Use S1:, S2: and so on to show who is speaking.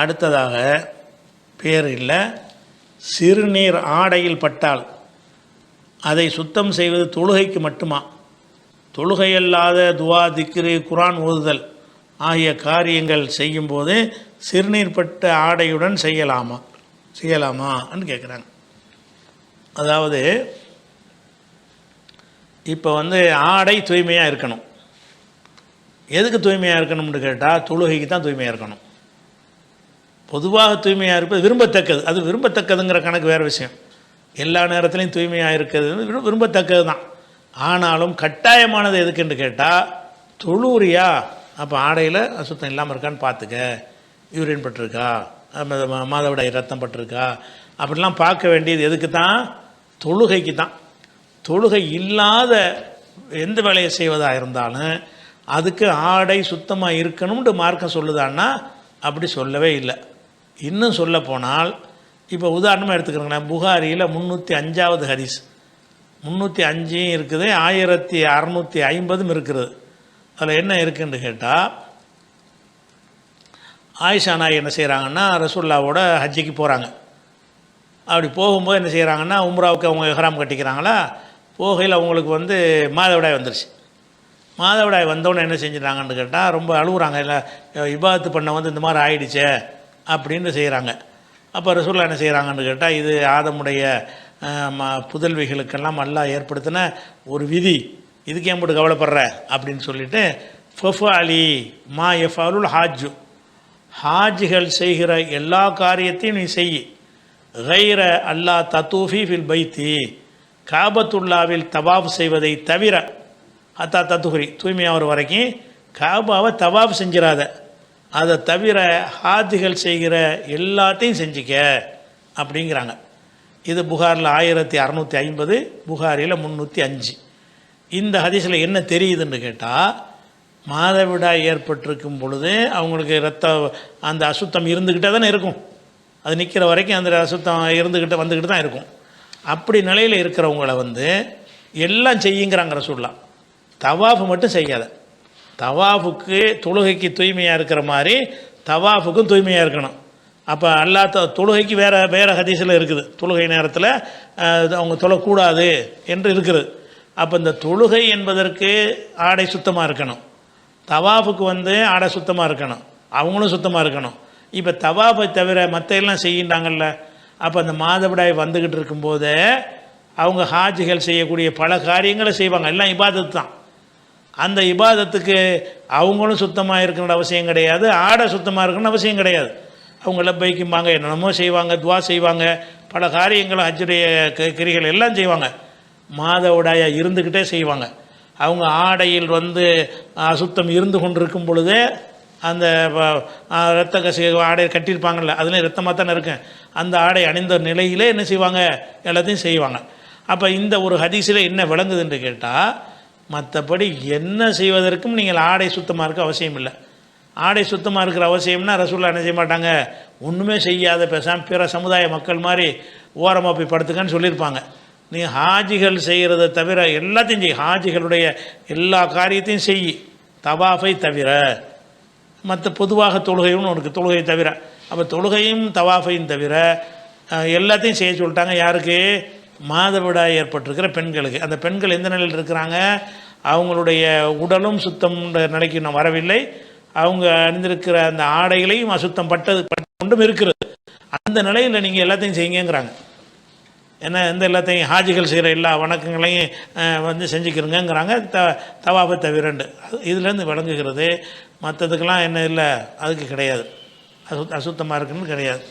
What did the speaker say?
S1: அடுத்ததாக பேர் இல்லை. சிறுநீர் ஆடையில் பட்டால் அதை சுத்தம் செய்வது தொழுகைக்கு மட்டுமா? தொழுகையல்லாத துவா திக்ரு குரான் ஓதுதல் ஆகிய காரியங்கள் செய்யும்போது சிறுநீர் பட்ட ஆடையுடன் செய்யலாமா? செய்யலாமான்னு கேட்குறாங்க அதாவது இப்போ வந்து ஆடை தூய்மையாக இருக்கணும். எதுக்கு தூய்மையாக இருக்கணும்னு கேட்டால் தொழுகைக்கு தான் தூய்மையாக இருக்கணும். பொதுவாக தூய்மையாக இருப்பது விரும்பத்தக்கது. அது விரும்பத்தக்கதுங்கிற கணக்கு வேறு விஷயம். எல்லா நேரத்துலையும் தூய்மையாக இருக்கிறது விரும்பத்தக்கது தான். ஆனாலும் கட்டாயமானது எதுக்குன்னு கேட்டால் தொழூரியா அப்போ ஆடையில் அசுத்தம் இல்லாமல் இருக்கான்னு பார்த்துக்க யூரின் பட்டிருக்கா? அப்ப மாதவிடாய் ரத்தம் பட்டிருக்கா? அப்படிலாம் பார்க்க வேண்டியது எதுக்கு தான்? தொழுகைக்கு தான். தொழுகை இல்லாத எந்த வேலையை செய்வதாக இருந்தாலும் அதுக்கு ஆடை சுத்தமாக இருக்கணும்னு மார்க்கம் சொல்லுதான்னா அப்படி சொல்லவே இல்லை. இன்னும் சொல்ல போனால் இப்போ உதாரணமாக எடுத்துக்கிறோங்களேன் புகாரியில் முந்நூற்றி அஞ்சாவது ஹரிஸ் முந்நூற்றி அஞ்சும் இருக்குது ஆயிரத்தி அறநூற்றி ஐம்பதும் இருக்கிறது அதில் என்ன இருக்குன்னு கேட்டால் ஆயிஷா நாய் என்ன செய்கிறாங்கன்னா ரசூல்லாவோட ஹஜ்ஜிக்கு போகிறாங்க அப்படி போகும்போது என்ன செய்கிறாங்கன்னா உம்ராவுக்கு அவங்க ஹராம் கட்டிக்கிறாங்களா? போகையில் அவங்களுக்கு வந்து மாதவிடாய் வந்துருச்சு. மாதவிடாய் வந்தவொடனே என்ன செஞ்சிட்டாங்கன்னு கேட்டால் ரொம்ப அழுகுறாங்க. இல்லை இபாத்து பண்ண வந்து இந்த மாதிரி ஆயிடுச்சே. அப்படின்னு செய்கிறாங்க அப்போ ரசூல்லா என்ன செய்கிறாங்கன்னு கேட்டால் இது ஆதமுடைய ம- புதல்விகளுக்கெல்லாம் அல்லாஹ் ஏற்படுத்தின ஒரு விதி. இதுக்கு ஏன் போட்டு கவலைப்படுற? அப்படின்னு சொல்லிட்டு ஃபஃபு அலி மா எஃப் அருள் ஹாஜு. ஹாஜிகள் செய்கிற எல்லா காரியத்தையும் நீ செய் கைர அல்லா தத்தூஃபி ஃபில் பைத்தி. காபத்துல்லாவில் தவாஃப் செய்வதை தவிர அத்தா தத்துகுரி தூய்மையாகிற வரைக்கும் காபாவை தவாஃப் செஞ்சிடாத அதை தவிர ஹாஜிகள் செய்கிற எல்லாத்தையும் செஞ்சுக்க அப்படிங்கிறாங்க. இது புகாரில் ஆயிரத்தி அறநூற்றி ஐம்பது புகாரில் முந்நூற்றி அஞ்சு. இந்த ஹதீஸில் என்ன தெரியுதுன்னு கேட்டால் மாதவிடாய் ஏற்பட்டிருக்கும் பொழுது அவங்களுக்கு ரத்த அந்த அசுத்தம் இருந்துக்கிட்டே தானே இருக்கும். அது நிற்கிற வரைக்கும் அந்த அசுத்தம் இருந்துக்கிட்டு வந்துக்கிட்டு தான் இருக்கும். அப்படி நிலையில் இருக்கிறவங்கள வந்து எல்லாம் செய்யுங்கிறாங்கிற சொல்லலாம் தவாஃபு மட்டும் செய்யாத. தவாஃபுக்கு தொழுகைக்கு தூய்மையாக இருக்கிற மாதிரி தவாஃபுக்கும் தூய்மையாக இருக்கணும். அப்போ அல்லாத தொழுகைக்கு வேறு வேறு ஹதீஸில் இருக்குது. தொழுகை நேரத்தில் அவங்க தொழக்கூடாது என்று இருக்குது. அப்போ இந்த தொழுகை என்பதற்கு ஆடை சுத்தமாக இருக்கணும். தவாஃபுக்கு வந்து ஆடை சுத்தமாக இருக்கணும். அவங்களும் சுத்தமாக இருக்கணும். இப்போ தவாஃபை தவிர மற்ற எல்லாம் செய்யின்றாங்கல்ல. அப்போ அந்த மாதவிடாய் வந்துக்கிட்டு இருக்கும்போதே அவங்க ஹாஜிகள் செய்யக்கூடிய பல காரியங்களை செய்வாங்க. எல்லாம் இபாதத்து தான். அந்த இபாதத்துக்கு அவங்களும் சுத்தமாக இருக்கணும்னு அவசியம் கிடையாது ஆடை சுத்தமாக இருக்கணும்னு அவசியம் கிடையாது. அவங்க லப்பைக்கும்பாங்க என்னென்னமோ செய்வாங்க துவா செய்வாங்க பல காரியங்களும் அச்சுடைய க- கிரிகள் எல்லாம் செய்வாங்க. மாதவிடாயா இருந்துக்கிட்டே செய்வாங்க. அவங்க ஆடையில் வந்து அசுத்தம் இருந்து கொண்டிருக்கும் பொழுதே அந்த ரத்த இரத்த கசி ஆடை கட்டியிருப்பாங்கல்ல அதுலேயும் ரத்தமாக தானே இருக்கும் அந்த ஆடை அணிந்த நிலையிலே என்ன செய்வாங்க? எல்லாத்தையும் செய்வாங்க. அப்போ இந்த ஒரு ஹதீஸில் என்ன விளங்குதுன்னு கேட்டால் மற்றபடி என்ன செய்வதற்கும் நீங்கள் ஆடை சுத்தமாக இருக்க அவசியம் இல்லை. ஆடை சுத்தமாக இருக்கிற அவசியம்னா ரசூல்லா என்ன செய்ய மாட்டாங்க? ஒன்றுமே செய்யாத பேசாமல் பிற சமுதாய மக்கள் மாதிரி ஓரமாக போய் படுத்துக்கன்னு சொல்லியிருப்பாங்க. நீ ஹாஜிகள் செய்கிறத தவிர எல்லாத்தையும் செய். ஹாஜிகளுடைய எல்லா காரியத்தையும் செய். தவாஃபை தவிர. மற்ற பொதுவாக தொழுகையும் உனக்கு தொழுகை தவிர. அப்போ தொழுகையும் தவாஃபையும் தவிர எல்லாத்தையும் செய்ய சொல்லிட்டாங்க. யாருக்கு? மாதவிடாய் ஏற்பட்டிருக்கிற பெண்களுக்கு. அந்த பெண்கள் எந்த நிலையில் இருக்கிறாங்க? அவங்களுடைய உடலும் சுத்தம் நிலைக்கு இன்னும் வரவில்லை. அவங்க அணிந்திருக்கிற அந்த ஆடைகளையும் அசுத்தம் பட்டது பட்டு கொண்டும் இருக்கிறது. அந்த நிலையில் நீங்கள் எல்லாத்தையும் செய்யுங்கிறாங்க ஏன்னா எந்த எல்லாத்தையும் ஹாஜிகள் செய்கிற எல்லா வணக்கங்களையும் வந்து செஞ்சுக்கிறோங்கிறாங்க. த தவாபை தவிரண்டு அது இதுலேருந்து விளங்குகிறது. மற்றதுக்கெல்லாம் என்ன இல்லை. அதுக்கு கிடையாது. அசு அசுத்தமாக இருக்குன்னு கிடையாது.